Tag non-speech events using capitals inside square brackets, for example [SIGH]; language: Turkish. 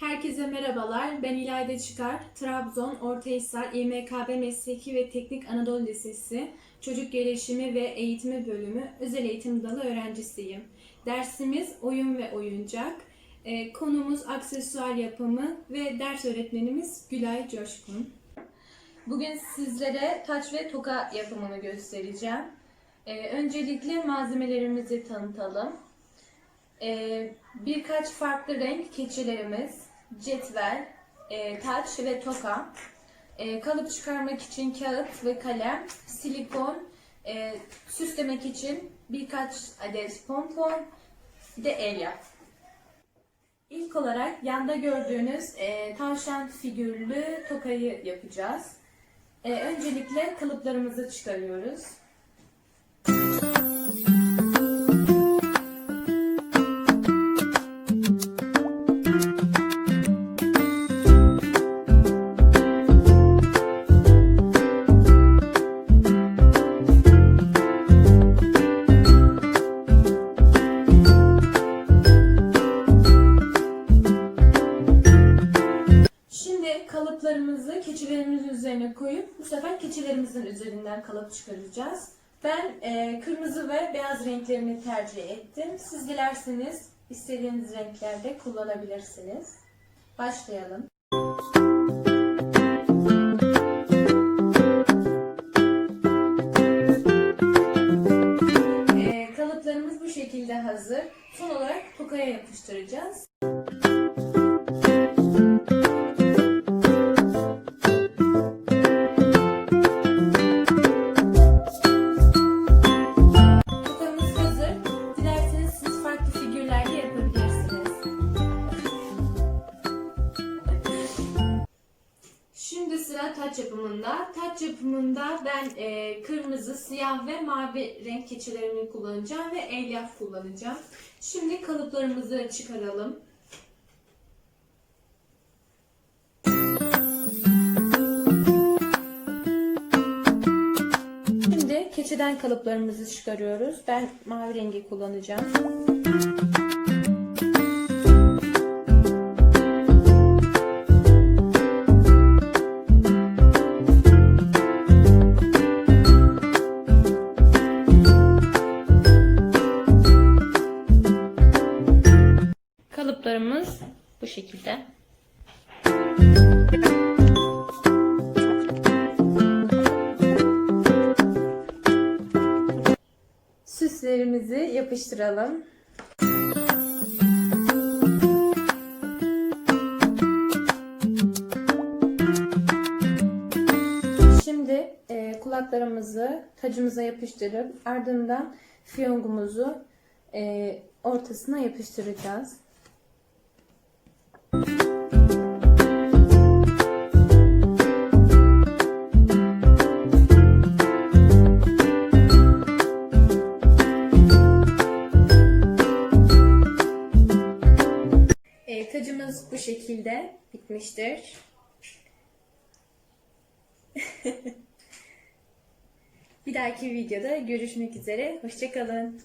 Herkese merhabalar. Ben İlayda Çıkar. Trabzon Ortahisar İMKB Mesleki ve Teknik Anadolu Lisesi Çocuk Gelişimi ve Eğitimi Bölümü Özel Eğitim Dalı öğrencisiyim. Dersimiz oyun ve oyuncak. Ee, konumuz aksesuar yapımı ve ders öğretmenimiz Gülay Coşkun. Bugün sizlere taç ve toka yapımını göstereceğim. Ee, öncelikle malzemelerimizi tanıtalım. Ee, birkaç farklı renk keçilerimiz, cetvel, e, taç ve toka, e, kalıp çıkarmak için kağıt ve kalem, silikon, e, süslemek için birkaç adet pompon, de elyaf. İlk olarak yanda gördüğünüz e, tavşan figürlü tokayı yapacağız. E, öncelikle kalıplarımızı çıkarıyoruz. Kalıplarımızı keçilerimizin üzerine koyup bu sefer keçilerimizin üzerinden kalıp çıkaracağız. Ben e, kırmızı ve beyaz renklerini tercih ettim. Siz dilerseniz istediğiniz renklerde kullanabilirsiniz. Başlayalım. E, kalıplarımız bu şekilde hazır. Son olarak tokaya yapıştıracağız. Taç yapımında. Taç yapımında ben e, kırmızı, siyah ve mavi renk keçilerimi kullanacağım ve elyaf kullanacağım. Şimdi kalıplarımızı çıkaralım. Şimdi keçiden kalıplarımızı çıkarıyoruz. Ben mavi rengi kullanacağım. Süslerimizi yapıştıralım. Şimdi e, kulaklarımızı tacımıza yapıştırıp ardından fiyongumuzu e, ortasına yapıştıracağız. E, tacımız bu şekilde bitmiştir. [LAUGHS] Bir dahaki videoda görüşmek üzere. Hoşçakalın.